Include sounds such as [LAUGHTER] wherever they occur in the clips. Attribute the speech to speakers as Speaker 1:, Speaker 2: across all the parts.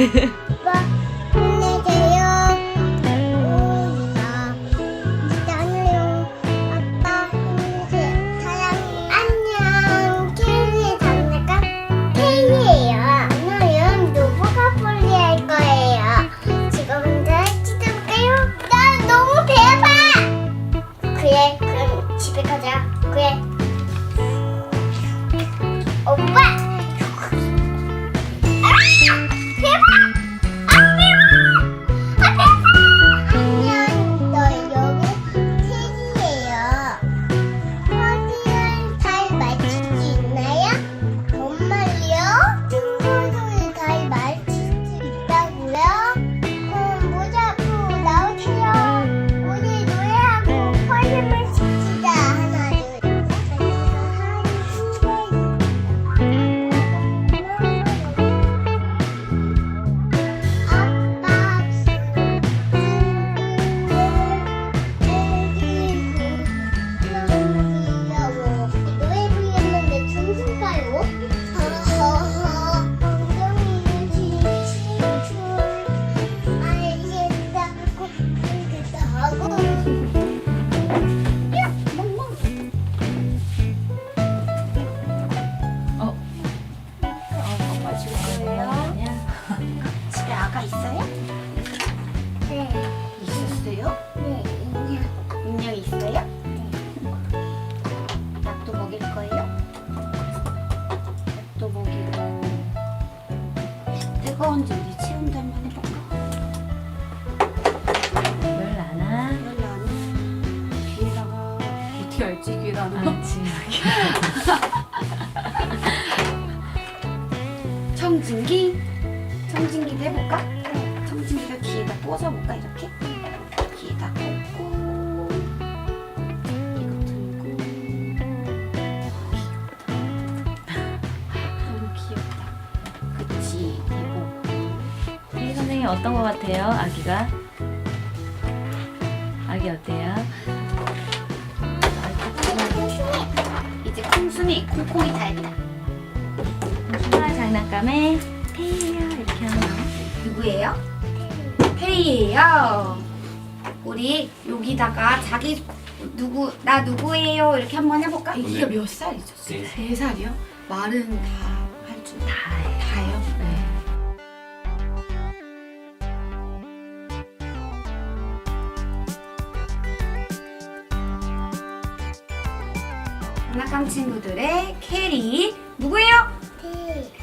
Speaker 1: 아빠 힘내세요. 우리가 기다려요. 아빠 힘내세요. 사랑해. 안녕. 케이의 장난감 케이예요. 오늘은 로보가 폴리 할 거예요. 지금부터 시작할까요? 나 너무 배봐. 그래, 그럼 집에 가자.
Speaker 2: 있어요?
Speaker 1: 네,
Speaker 2: 있었어요?
Speaker 1: 네, 인형.
Speaker 2: 인형 있어요? 약도 먹일 거예요? 약도 먹이고 뜨거운지 우리 체온도 한번 해볼까?
Speaker 3: 물 나나?
Speaker 2: 열안 귀에다가 귀티 알지 귀에다 안
Speaker 3: 알지.
Speaker 2: 청진기? 청진기도 해볼까? 청진기가 귀에다 꽂아볼까 이렇게? 귀에다 꽂고 이거 들고 너무 귀엽다 그치 이거
Speaker 3: 혜리 선생님 어떤 거 같아요? 아기가? 아기 어때요?
Speaker 2: 이제 콩순이 콩콩이 다 했다
Speaker 3: 소라 장난감에.
Speaker 2: 누구예요? 페이예요. 우리 여기다가 자기 누구 나 누구예요 이렇게 한번 해볼까?
Speaker 4: 아기가
Speaker 2: 몇 살이죠?
Speaker 4: 네.
Speaker 2: 세 살이요? 말은 다 할
Speaker 3: 줄다 해.
Speaker 2: 다요?
Speaker 3: 네.
Speaker 2: 장난감 친구들의 캐리 누구예요?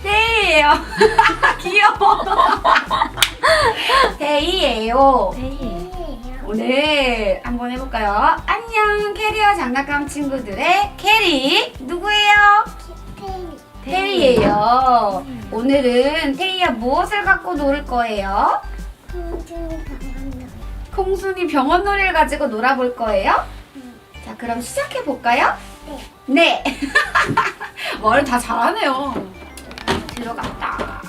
Speaker 1: 네.
Speaker 2: 페이예요. [LAUGHS] 귀여워. [LAUGHS] 페이예요.
Speaker 3: 테이.
Speaker 1: 네.
Speaker 2: 오늘 한번 해볼까요? 안녕 캐리어 장난감 친구들의 캐리 누구예요?
Speaker 1: 테이.
Speaker 2: 테이예요. 오늘은 테이야 무엇을 갖고 놀 거예요?
Speaker 1: 콩순이
Speaker 2: 병원 놀이를 가지고 놀아볼 거예요? 자 그럼 시작해 볼까요? 네. [LAUGHS] 말을 다 잘하네요. 들어갔다.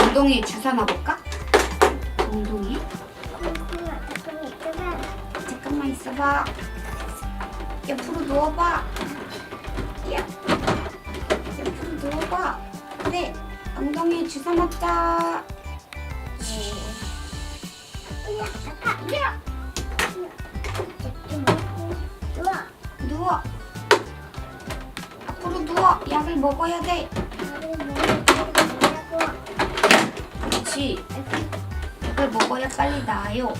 Speaker 2: 엉덩이 주사 놔볼까? 엉덩이?
Speaker 1: 있다가
Speaker 2: 잠깐만 있어봐. 옆으로 누워봐. 야. 옆으로 누워봐. 그래. 엉덩이에 주사 맞자.
Speaker 1: 으야, 아까
Speaker 2: 야. 앞으로 누워. 약을 먹어야 돼. 그렇지. 약을 먹어야 빨리 나아요.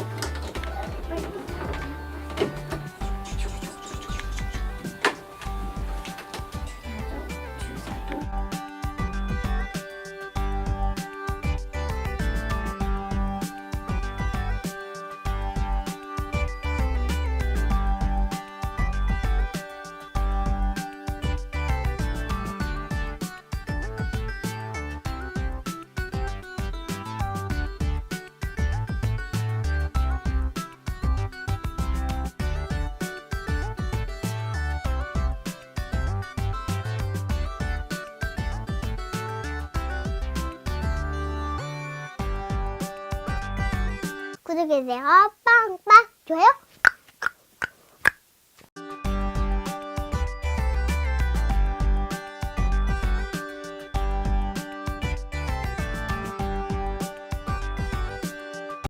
Speaker 1: 구독해주세요. 빵빵 좋아요